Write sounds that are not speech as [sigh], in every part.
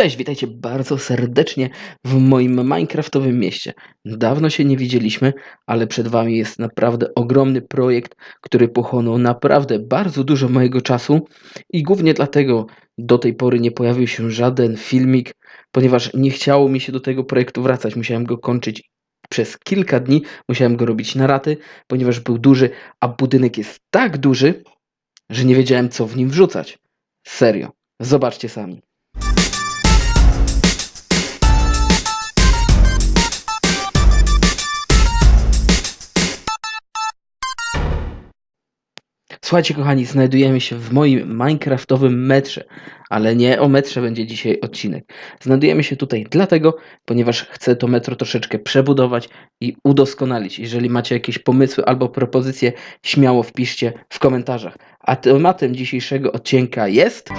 Cześć, witajcie bardzo serdecznie w moim Minecraftowym mieście. Dawno się nie widzieliśmy, ale przed Wami jest naprawdę ogromny projekt, który pochłonął naprawdę bardzo dużo mojego czasu i głównie dlatego do tej pory nie pojawił się żaden filmik, ponieważ nie chciało mi się do tego projektu wracać. Musiałem go kończyć przez kilka dni, musiałem go robić na raty, ponieważ był duży, a budynek jest tak duży, że nie wiedziałem co w nim wrzucać. Serio, zobaczcie sami. Słuchajcie, kochani, znajdujemy się w moim Minecraftowym metrze, ale nie o metrze będzie dzisiaj odcinek. Znajdujemy się tutaj dlatego, ponieważ chcę to metro troszeczkę przebudować i udoskonalić. Jeżeli macie jakieś pomysły albo propozycje, śmiało wpiszcie w komentarzach. A tematem dzisiejszego odcinka jest.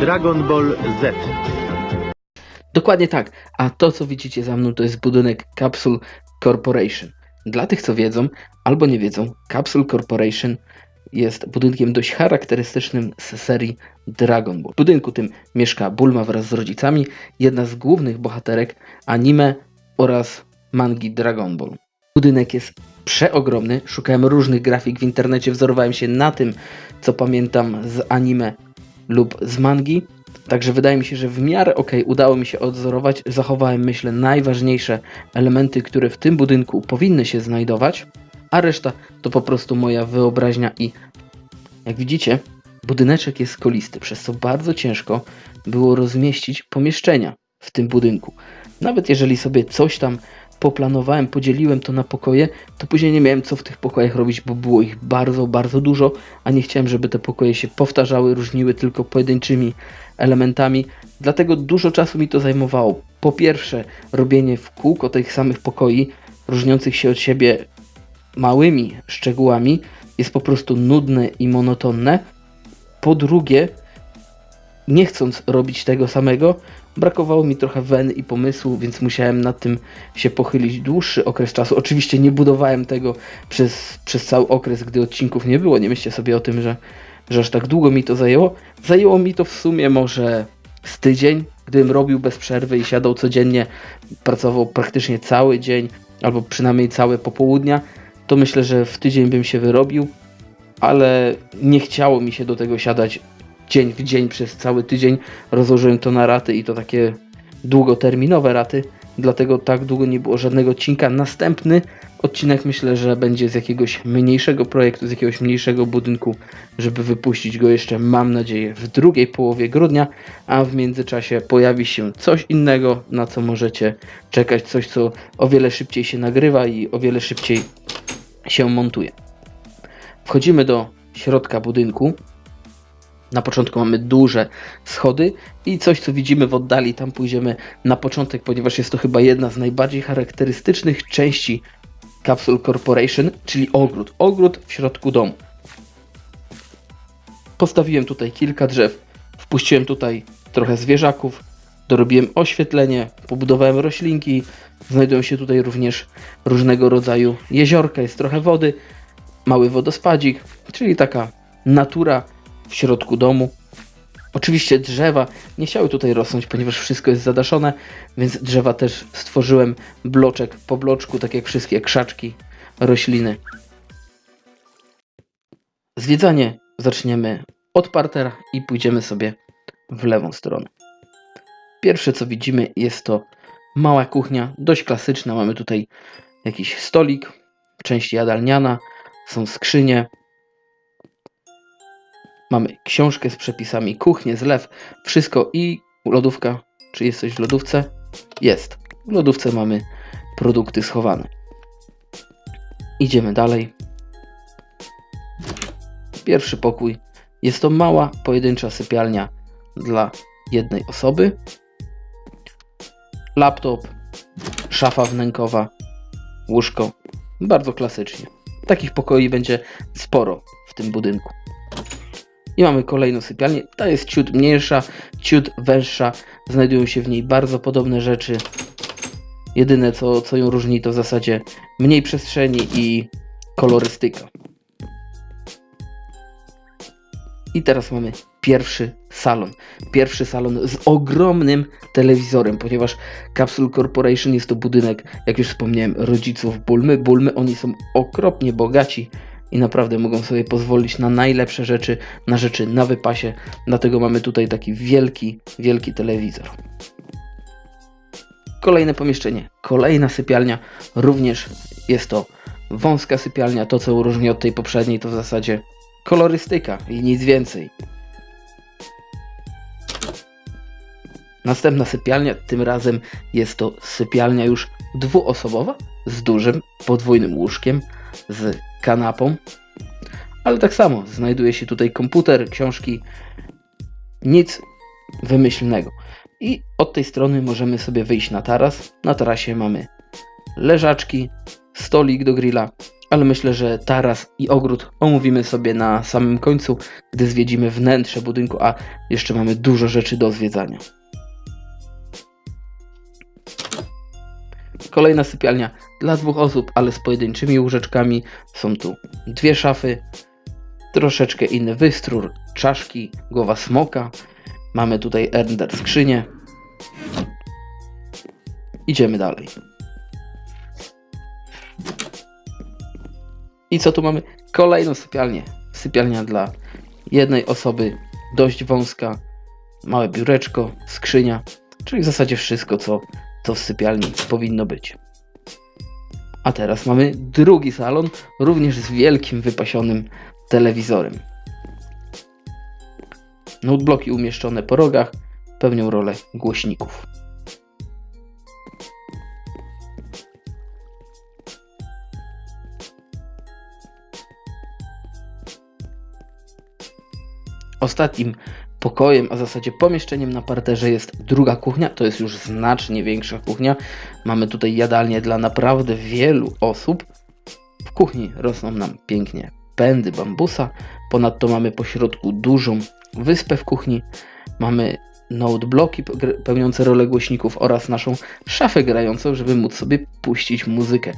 Dragon Ball Z. Dokładnie tak. A to, co widzicie za mną, to jest budynek Capsule Corporation. Dla tych, co wiedzą albo nie wiedzą, Capsule Corporation jest budynkiem dość charakterystycznym z serii Dragon Ball. W budynku tym mieszka Bulma wraz z rodzicami, jedna z głównych bohaterek anime oraz mangi Dragon Ball. Budynek jest przeogromny, szukałem różnych grafik w internecie, wzorowałem się na tym, co pamiętam z anime lub z mangi. Także wydaje mi się, że w miarę ok, udało mi się odzorować. Zachowałem, myślę, najważniejsze elementy, które w tym budynku powinny się znajdować, a reszta to po prostu moja wyobraźnia i jak widzicie, budyneczek jest kolisty, przez co bardzo ciężko było rozmieścić pomieszczenia w tym budynku. Nawet jeżeli sobie coś tam poplanowałem, podzieliłem to na pokoje, to później nie miałem co w tych pokojach robić, bo było ich bardzo, bardzo dużo, a nie chciałem, żeby te pokoje się powtarzały, różniły tylko pojedynczymi elementami. Dlatego dużo czasu mi to zajmowało. Po pierwsze, robienie w kółko tych samych pokoi, różniących się od siebie małymi szczegółami, jest po prostu nudne i monotonne. Po drugie, nie chcąc robić tego samego, brakowało mi trochę wen i pomysłu, więc musiałem nad tym się pochylić dłuższy okres czasu. Oczywiście nie budowałem tego przez, przez cały okres, gdy odcinków nie było. Nie myślcie sobie o tym, że, że aż tak długo mi to zajęło. Zajęło mi to w sumie może z tydzień, gdybym robił bez przerwy i siadał codziennie, pracował praktycznie cały dzień, albo przynajmniej całe popołudnia, to myślę, że w tydzień bym się wyrobił, ale nie chciało mi się do tego siadać dzień w dzień przez cały tydzień. Rozłożyłem to na raty i to takie długoterminowe raty, dlatego tak długo nie było żadnego odcinka. Następny odcinek myślę, że będzie z jakiegoś mniejszego projektu, z jakiegoś mniejszego budynku, żeby wypuścić go jeszcze, mam nadzieję, w drugiej połowie grudnia, a w międzyczasie pojawi się coś innego, na co możecie czekać, coś co o wiele szybciej się nagrywa i o wiele szybciej się montuje. Wchodzimy do środka budynku. Na początku mamy duże schody i coś, co widzimy w oddali, tam pójdziemy na początek, ponieważ jest to chyba jedna z najbardziej charakterystycznych części Capsule Corporation, czyli ogród. Ogród w środku domu. Postawiłem tutaj kilka drzew, wpuściłem tutaj trochę zwierzaków, dorobiłem oświetlenie, pobudowałem roślinki. Znajdują się tutaj również różnego rodzaju jeziorka, jest trochę wody, mały wodospadzik, czyli taka natura w środku domu. Oczywiście drzewa nie chciały tutaj rosnąć, ponieważ wszystko jest zadaszone, więc drzewa też stworzyłem bloczek po bloczku, tak jak wszystkie krzaczki, rośliny. Zwiedzanie zaczniemy od partera i pójdziemy sobie w lewą stronę. Pierwsze co widzimy jest to mała kuchnia, dość klasyczna. Mamy tutaj jakiś stolik, część jadalniana, są skrzynie, Mamy książkę z przepisami, kuchnię, zlew, wszystko i lodówka. Czy jest coś w lodówce? Jest. W lodówce mamy produkty schowane. Idziemy dalej. Pierwszy pokój. Jest to mała, pojedyncza sypialnia dla jednej osoby. Laptop, szafa wnękowa, łóżko. Bardzo klasycznie. Takich pokoi będzie sporo w tym budynku. I mamy kolejną sypialnię. Ta jest ciut mniejsza, ciut węższa. Znajdują się w niej bardzo podobne rzeczy. Jedyne co, co ją różni to w zasadzie mniej przestrzeni i kolorystyka. I teraz mamy pierwszy salon. Pierwszy salon z ogromnym telewizorem, ponieważ Capsule Corporation jest to budynek, jak już wspomniałem, rodziców Bulmy. Bulmy, oni są okropnie bogaci i naprawdę mogą sobie pozwolić na najlepsze rzeczy, na rzeczy na wypasie. Dlatego mamy tutaj taki wielki, wielki telewizor. Kolejne pomieszczenie, kolejna sypialnia, również jest to wąska sypialnia. To, co różni od tej poprzedniej, to w zasadzie kolorystyka i nic więcej. Następna sypialnia, tym razem jest to sypialnia już dwuosobowa, z dużym, podwójnym łóżkiem, z kanapą, ale tak samo znajduje się tutaj komputer, książki, nic wymyślnego. I od tej strony możemy sobie wyjść na taras. Na tarasie mamy leżaczki, stolik do grilla, ale myślę, że taras i ogród omówimy sobie na samym końcu, gdy zwiedzimy wnętrze budynku, a jeszcze mamy dużo rzeczy do zwiedzania. Kolejna sypialnia dla dwóch osób, ale z pojedynczymi łóżeczkami. Są tu dwie szafy, troszeczkę inny wystrój, czaszki, głowa smoka. Mamy tutaj Ender skrzynię. Idziemy dalej. I co tu mamy? Kolejną sypialnię. Sypialnia dla jednej osoby, dość wąska, małe biureczko, skrzynia, czyli w zasadzie wszystko, co, co w sypialni powinno być. A teraz mamy drugi salon, również z wielkim wypasionym telewizorem. Notebloki umieszczone po rogach pełnią rolę głośników. Ostatnim pokojem, a w zasadzie pomieszczeniem na parterze jest druga kuchnia. To jest już znacznie większa kuchnia. Mamy tutaj jadalnię dla naprawdę wielu osób. W kuchni rosną nam pięknie pędy bambusa. Ponadto mamy po środku dużą wyspę w kuchni. Mamy notebloki pegr- pełniące rolę głośników oraz naszą szafę grającą, żeby móc sobie puścić muzykę.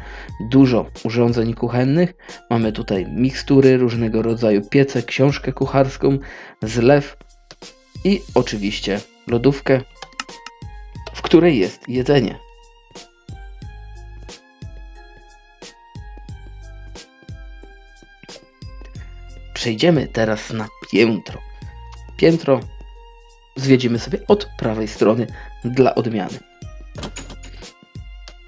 Dużo urządzeń kuchennych. Mamy tutaj mikstury, różnego rodzaju piece, książkę kucharską, zlew i oczywiście lodówkę, w której jest jedzenie. Przejdziemy teraz na piętro. Piętro zwiedzimy sobie od prawej strony dla odmiany.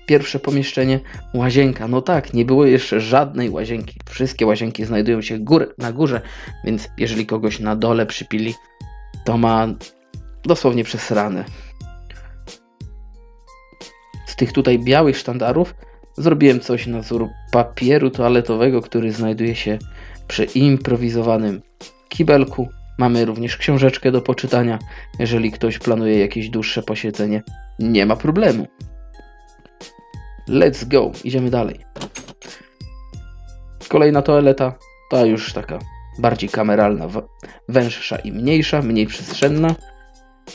Pierwsze pomieszczenie, łazienka. No tak, nie było jeszcze żadnej łazienki. Wszystkie łazienki znajdują się gór, na górze, więc jeżeli kogoś na dole przypili, to ma dosłownie przesrane. Z tych tutaj białych sztandarów zrobiłem coś na wzór papieru toaletowego, który znajduje się przy improwizowanym kibelku. Mamy również książeczkę do poczytania. Jeżeli ktoś planuje jakieś dłuższe posiedzenie, nie ma problemu. Let's go, idziemy dalej. Kolejna toaleta, ta już taka bardziej kameralna, węższa i mniejsza, mniej przestrzenna.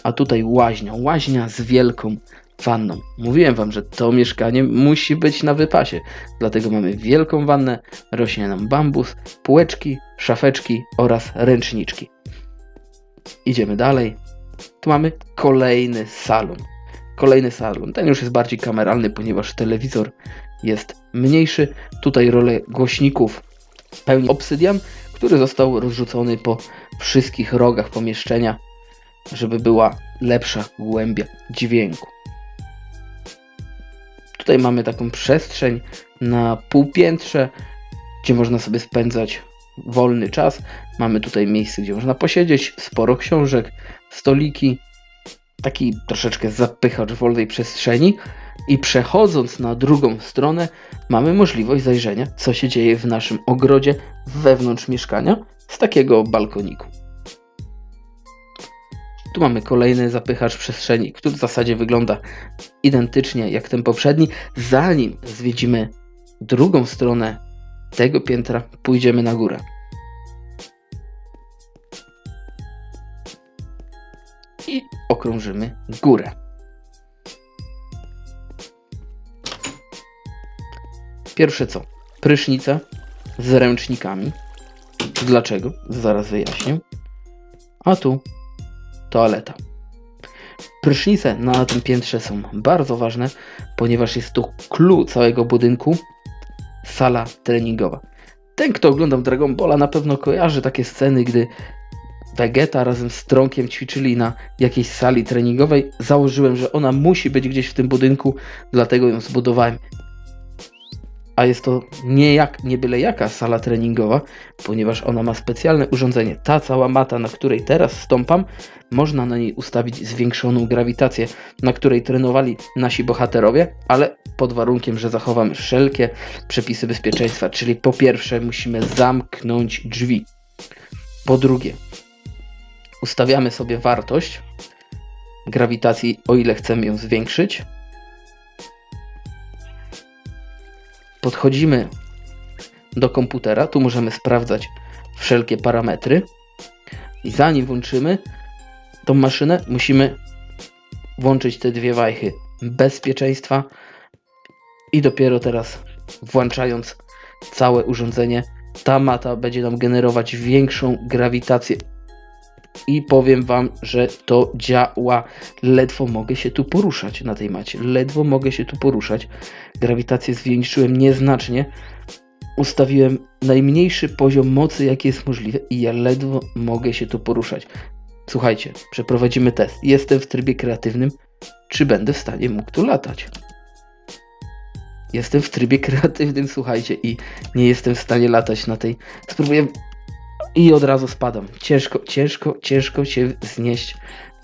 A tutaj łaźnia, łaźnia z wielką wanną. Mówiłem wam, że to mieszkanie musi być na wypasie, dlatego mamy wielką wannę, rośnie nam bambus, półeczki, szafeczki oraz ręczniczki. Idziemy dalej. Tu mamy kolejny salon. Kolejny salon. Ten już jest bardziej kameralny, ponieważ telewizor jest mniejszy. Tutaj rolę głośników pełni obsydian, który został rozrzucony po wszystkich rogach pomieszczenia, żeby była lepsza głębia dźwięku. Tutaj mamy taką przestrzeń na półpiętrze, gdzie można sobie spędzać wolny czas. Mamy tutaj miejsce, gdzie można posiedzieć, sporo książek, stoliki, taki troszeczkę zapychacz wolnej przestrzeni. I przechodząc na drugą stronę, mamy możliwość zajrzenia, co się dzieje w naszym ogrodzie wewnątrz mieszkania z takiego balkoniku. Tu mamy kolejny zapychacz przestrzeni, który w zasadzie wygląda identycznie jak ten poprzedni. Zanim zwiedzimy drugą stronę tego piętra, pójdziemy na górę. I okrążymy górę. Pierwsze co? Prysznice z ręcznikami. Dlaczego? Zaraz wyjaśnię. a tu toaleta. Prysznice na tym piętrze są bardzo ważne, ponieważ jest to clue całego budynku sala treningowa. Ten, kto oglądał Dragon Balla, na pewno kojarzy takie sceny, gdy Vegeta razem z Tronkiem ćwiczyli na jakiejś sali treningowej. Założyłem, że ona musi być gdzieś w tym budynku, dlatego ją zbudowałem. A jest to nie, jak, nie byle jaka sala treningowa, ponieważ ona ma specjalne urządzenie. Ta cała mata, na której teraz stąpam, można na niej ustawić zwiększoną grawitację, na której trenowali nasi bohaterowie, ale pod warunkiem, że zachowamy wszelkie przepisy bezpieczeństwa. Czyli po pierwsze musimy zamknąć drzwi. Po drugie, ustawiamy sobie wartość grawitacji, o ile chcemy ją zwiększyć. Podchodzimy do komputera, tu możemy sprawdzać wszelkie parametry. I zanim włączymy tą maszynę, musimy włączyć te dwie wajchy bezpieczeństwa i dopiero teraz włączając całe urządzenie, ta mata będzie nam generować większą grawitację. I powiem Wam, że to działa. Ledwo mogę się tu poruszać na tej macie. Ledwo mogę się tu poruszać. Grawitację zwiększyłem nieznacznie. Ustawiłem najmniejszy poziom mocy, jaki jest możliwy, i ja ledwo mogę się tu poruszać. Słuchajcie, przeprowadzimy test. Jestem w trybie kreatywnym. Czy będę w stanie mógł tu latać? Jestem w trybie [laughs] kreatywnym, słuchajcie, i nie jestem w stanie latać na tej. Spróbuję i od razu spadam. Ciężko, ciężko, ciężko się znieść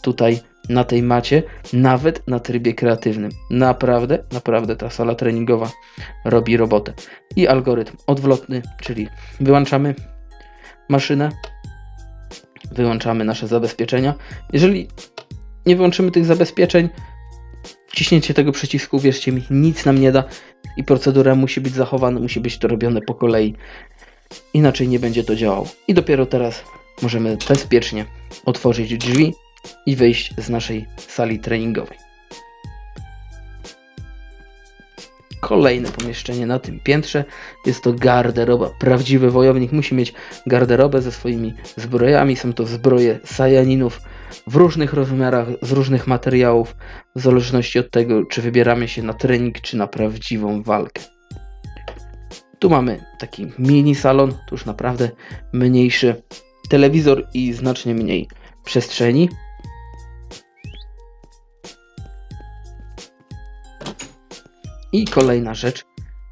tutaj na tej macie, nawet na trybie kreatywnym. Naprawdę, naprawdę ta sala treningowa robi robotę. I algorytm odwrotny, czyli wyłączamy maszynę, wyłączamy nasze zabezpieczenia. Jeżeli nie wyłączymy tych zabezpieczeń, wciśnięcie tego przycisku, wierzcie mi, nic nam nie da i procedura musi być zachowana, musi być to robione po kolei. Inaczej nie będzie to działało. I dopiero teraz możemy bezpiecznie otworzyć drzwi i wyjść z naszej sali treningowej. Kolejne pomieszczenie na tym piętrze jest to garderoba. Prawdziwy wojownik musi mieć garderobę ze swoimi zbrojami. Są to zbroje Sajaninów w różnych rozmiarach, z różnych materiałów, w zależności od tego, czy wybieramy się na trening, czy na prawdziwą walkę. Tu mamy taki mini salon, tu już naprawdę mniejszy telewizor i znacznie mniej przestrzeni. I kolejna rzecz,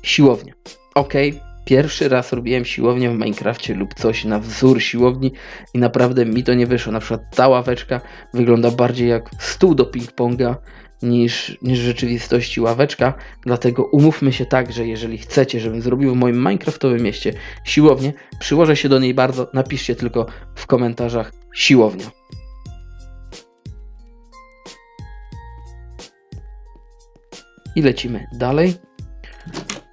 siłownia. Ok, pierwszy raz robiłem siłownię w Minecrafcie lub coś na wzór siłowni i naprawdę mi to nie wyszło. Na przykład ta ławeczka wygląda bardziej jak stół do ping-ponga niż, niż w rzeczywistości ławeczka. Dlatego umówmy się tak, że jeżeli chcecie, żebym zrobił w moim Minecraftowym mieście siłownię, przyłożę się do niej bardzo, napiszcie tylko w komentarzach siłownia. I lecimy dalej.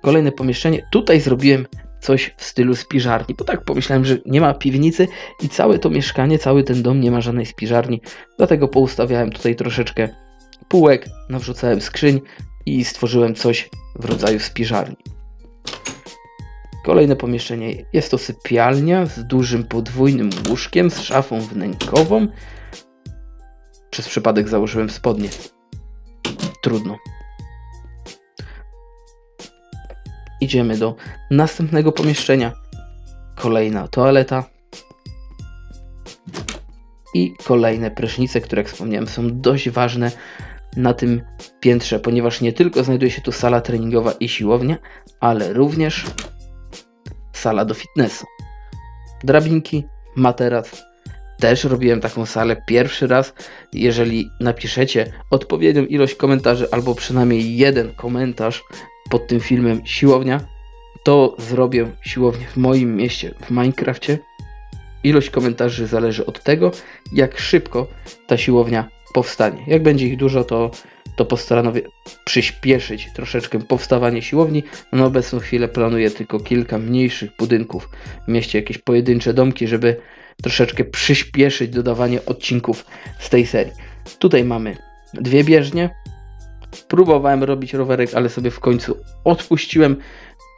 Kolejne pomieszczenie. Tutaj zrobiłem coś w stylu spiżarni, bo tak pomyślałem, że nie ma piwnicy i całe to mieszkanie, cały ten dom nie ma żadnej spiżarni, dlatego poustawiałem tutaj troszeczkę półek, nawrzucałem skrzyń i stworzyłem coś w rodzaju spiżarni. Kolejne pomieszczenie jest to sypialnia z dużym podwójnym łóżkiem, z szafą wnękową. Przez przypadek założyłem spodnie. Trudno. Idziemy do następnego pomieszczenia. Kolejna toaleta. I kolejne prysznice, które jak wspomniałem są dość ważne na tym piętrze, ponieważ nie tylko znajduje się tu sala treningowa i siłownia, ale również sala do fitnessu. Drabinki, materac. Też robiłem taką salę pierwszy raz. Jeżeli napiszecie odpowiednią ilość komentarzy, albo przynajmniej jeden komentarz pod tym filmem siłownia, to zrobię siłownię w moim mieście w Minecrafcie. Ilość komentarzy zależy od tego, jak szybko ta siłownia powstanie. Jak będzie ich dużo, to, to postanowię przyspieszyć troszeczkę powstawanie siłowni. Na obecną chwilę planuję tylko kilka mniejszych budynków w mieście, jakieś pojedyncze domki, żeby troszeczkę przyspieszyć dodawanie odcinków z tej serii. Tutaj mamy dwie bieżnie. Próbowałem robić rowerek, ale sobie w końcu odpuściłem.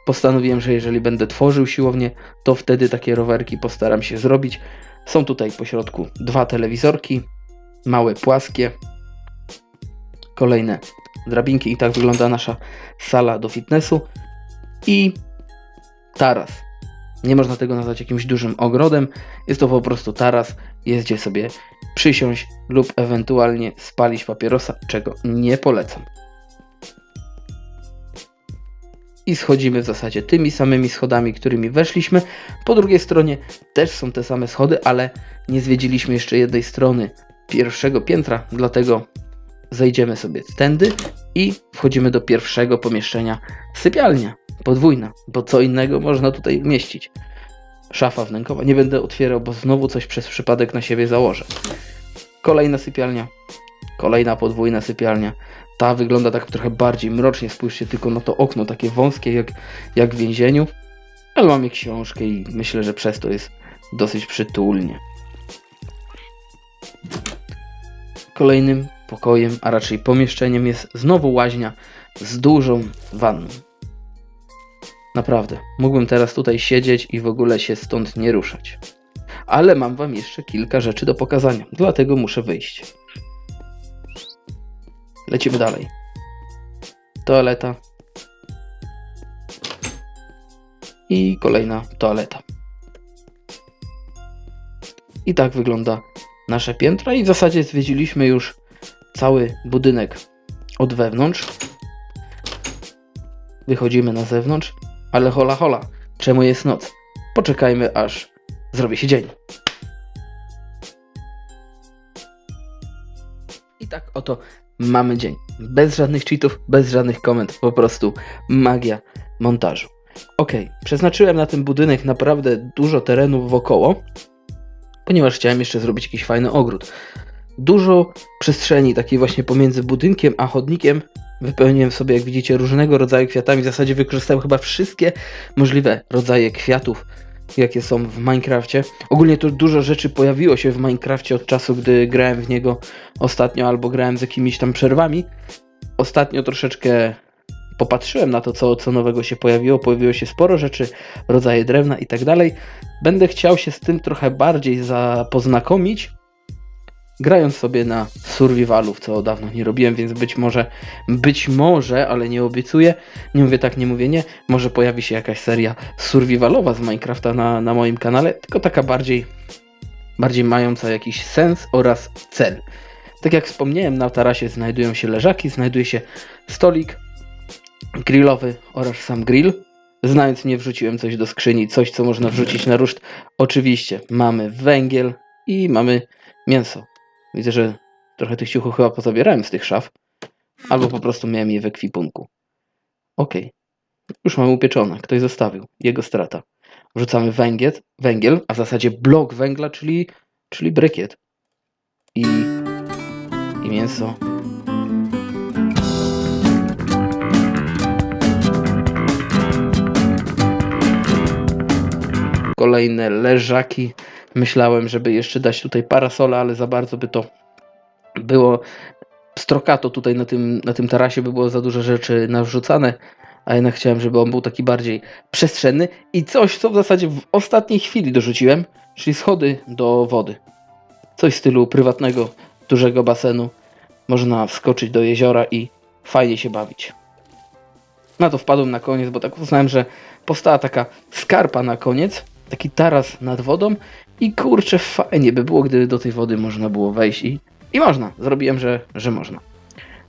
Postanowiłem, że jeżeli będę tworzył siłownię, to wtedy takie rowerki postaram się zrobić. Są tutaj po środku dwa telewizorki, małe, płaskie, kolejne drabinki i tak wygląda nasza sala do fitnessu i taras. Nie można tego nazwać jakimś dużym ogrodem, jest to po prostu taras, jest gdzie sobie przysiąść lub ewentualnie spalić papierosa, czego nie polecam. I schodzimy w zasadzie tymi samymi schodami, którymi weszliśmy. Po drugiej stronie też są te same schody, ale nie zwiedziliśmy jeszcze jednej strony pierwszego piętra, dlatego zejdziemy sobie tędy i wchodzimy do pierwszego pomieszczenia sypialnia. Podwójna, bo co innego można tutaj umieścić. Szafa wnękowa. Nie będę otwierał, bo znowu coś przez przypadek na siebie założę. Kolejna sypialnia. Kolejna podwójna sypialnia. Ta wygląda tak trochę bardziej mrocznie. Spójrzcie tylko na to okno, takie wąskie jak, jak w więzieniu. Ale mamy książkę i myślę, że przez to jest dosyć przytulnie. Kolejnym pokojem, a raczej pomieszczeniem jest znowu łaźnia z dużą wanną. Naprawdę, mógłbym teraz tutaj siedzieć i w ogóle się stąd nie ruszać. Ale mam wam jeszcze kilka rzeczy do pokazania, dlatego muszę wyjść. Lecimy dalej. Toaleta. I kolejna toaleta. I tak wygląda nasze piętra i w zasadzie zwiedziliśmy już cały budynek od wewnątrz. Wychodzimy na zewnątrz, ale hola hola, czemu jest noc? Poczekajmy aż zrobi się dzień. I tak oto mamy dzień. Bez żadnych cheatów, bez żadnych komend, po prostu magia montażu. Ok, przeznaczyłem na ten budynek naprawdę dużo terenów wokoło, ponieważ chciałem jeszcze zrobić jakiś fajny ogród. Dużo przestrzeni takiej właśnie pomiędzy budynkiem a chodnikiem wypełniłem sobie, jak widzicie, różnego rodzaju kwiatami. W zasadzie wykorzystałem chyba wszystkie możliwe rodzaje kwiatów, jakie są w Minecrafcie. Ogólnie to dużo rzeczy pojawiło się w Minecrafcie od czasu, gdy grałem w niego ostatnio, albo grałem z jakimiś tam przerwami. Ostatnio troszeczkę popatrzyłem na to, co, co nowego się pojawiło. Pojawiło się sporo rzeczy, rodzaje drewna i tak dalej. Będę chciał się z tym trochę bardziej zapoznakomić, grając sobie na survivalów, co dawno nie robiłem, więc być może, być może, ale nie obiecuję, nie mówię tak, nie mówię nie, może pojawi się jakaś seria survivalowa z Minecrafta na, na moim kanale, tylko taka bardziej, bardziej mająca jakiś sens oraz cel. Tak jak wspomniałem, na tarasie znajdują się leżaki, znajduje się stolik grillowy oraz sam grill. Znając nie wrzuciłem coś do skrzyni, coś co można wrzucić na ruszt. Oczywiście mamy węgiel i mamy mięso. Widzę, że trochę tych ciuchów chyba pozabierałem z tych szaf. Albo po prostu miałem je w ekwipunku. Ok. Już mamy upieczone. Ktoś zostawił. Jego strata. Wrzucamy węgiel, węgiel, a w zasadzie blok węgla, czyli, czyli brykiet. I, i mięso. Kolejne leżaki. Myślałem, żeby jeszcze dać tutaj parasola, ale za bardzo by to było strokato tutaj na tym, na tym tarasie, by było za dużo rzeczy nawrzucane, a jednak chciałem, żeby on był taki bardziej przestrzenny i coś, co w zasadzie w ostatniej chwili dorzuciłem, czyli schody do wody. Coś w stylu prywatnego, dużego basenu. Można wskoczyć do jeziora i fajnie się bawić. Na to wpadłem na koniec, bo tak uznałem, że powstała taka skarpa na koniec, taki taras nad wodą i kurczę, fajnie by było, gdyby do tej wody można było wejść i, i można. Zrobiłem, że, że można.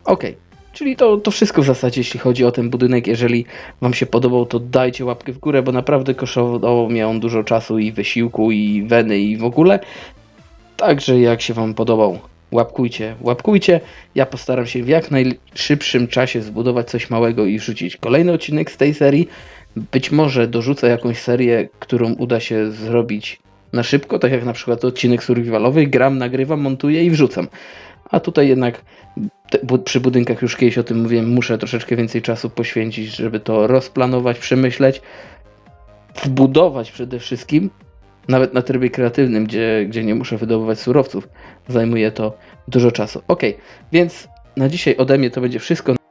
Ok, czyli to, to wszystko w zasadzie, jeśli chodzi o ten budynek. Jeżeli Wam się podobał, to dajcie łapkę w górę, bo naprawdę kosztował mnie on dużo czasu i wysiłku, i weny, i w ogóle. Także jak się Wam podobał, łapkujcie, łapkujcie. Ja postaram się w jak najszybszym czasie zbudować coś małego i wrzucić kolejny odcinek z tej serii. Być może dorzucę jakąś serię, którą uda się zrobić na szybko, tak jak na przykład odcinek survivalowy, gram, nagrywam, montuję i wrzucam. A tutaj jednak te, przy budynkach już kiedyś o tym mówiłem, muszę troszeczkę więcej czasu poświęcić, żeby to rozplanować, przemyśleć, wbudować przede wszystkim, nawet na trybie kreatywnym, gdzie, gdzie nie muszę wydobywać surowców, zajmuje to dużo czasu. Ok, więc na dzisiaj ode mnie to będzie wszystko.